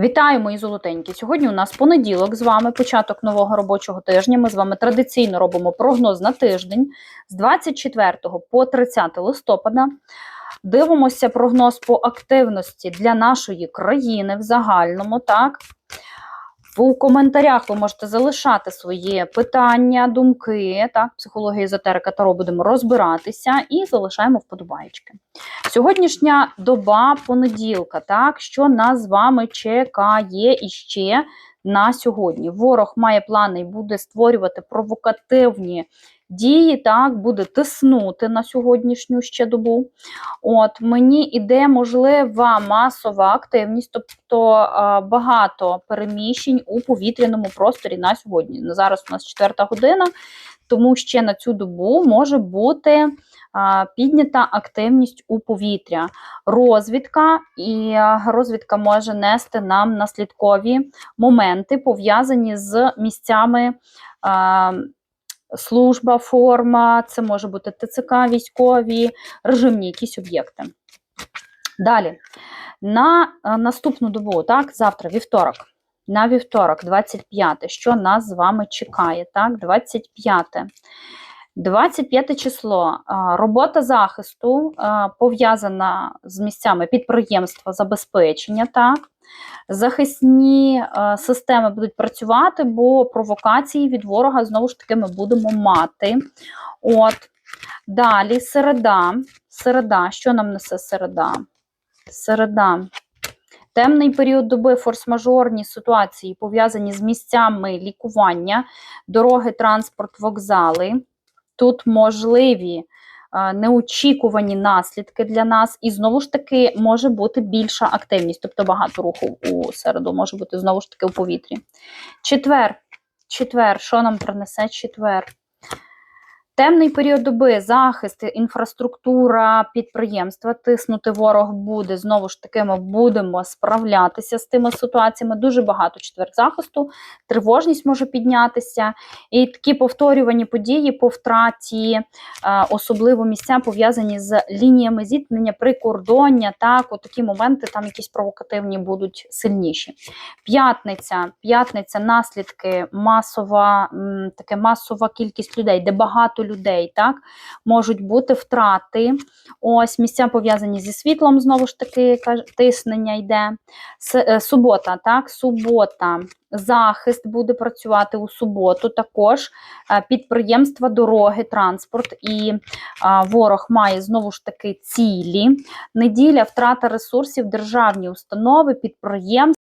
Вітаю, мої золотенькі! Сьогодні у нас понеділок з вами, початок нового робочого тижня. Ми з вами традиційно робимо прогноз на тиждень з 24 по 30 листопада. Дивимося прогноз по активності для нашої країни в загальному. так? У коментарях ви можете залишати свої питання, думки, так, психологія езотерика Таро будемо розбиратися і залишаємо вподобаєчки. Сьогоднішня доба понеділка, так, що нас з вами чекає іще на сьогодні. Ворог має плани і буде створювати провокативні дії, так, буде тиснути на сьогоднішню ще добу. От Мені іде можлива масова активність, тобто багато переміщень у повітряному просторі на сьогодні. Зараз у нас четверта година, тому ще на цю добу може бути піднята активність у повітря. Розвідка, і розвідка може нести нам наслідкові моменти, пов'язані з місцями. Служба, форма, це може бути ТЦК, військові, режимні якісь об'єкти. Далі, на е, наступну добу, так, завтра, вівторок, на вівторок, 25, що нас з вами чекає? Так, 25. 25 число. е, Робота захисту е, пов'язана з місцями підприємства забезпечення. так, захисні е, системи будуть працювати, бо провокації від ворога знову ж таки ми будемо мати. От. Далі середа. Середа. Що нам несе середа? Середа. Темний період доби, форс-мажорні ситуації пов'язані з місцями лікування, дороги, транспорт, вокзали. Тут можливі неочікувані наслідки для нас, і знову ж таки може бути більша активність, тобто багато руху у середу, може бути знову ж таки у повітрі. Четвер, четвер, що нам принесе четвер? Темний період доби, захист, інфраструктура підприємства, тиснути ворог буде. Знову ж таки, ми будемо справлятися з тими ситуаціями. Дуже багато четвер захисту, тривожність може піднятися. І такі повторювані події по втраті, е, особливо місця пов'язані з лініями зіткнення, прикордоння. Так, от такі моменти там якісь провокативні будуть сильніші. П'ятниця, п'ятниця, наслідки, масова, таке масова кількість людей, де багато людей, так, можуть бути втрати. Ось місця пов'язані зі світлом, знову ж таки, тиснення йде. Е, субота, так, субота. Захист буде працювати у суботу. Також е, підприємства, дороги, транспорт і ворог має знову ж таки цілі. Неділя, втрата ресурсів, державні установи, підприємства.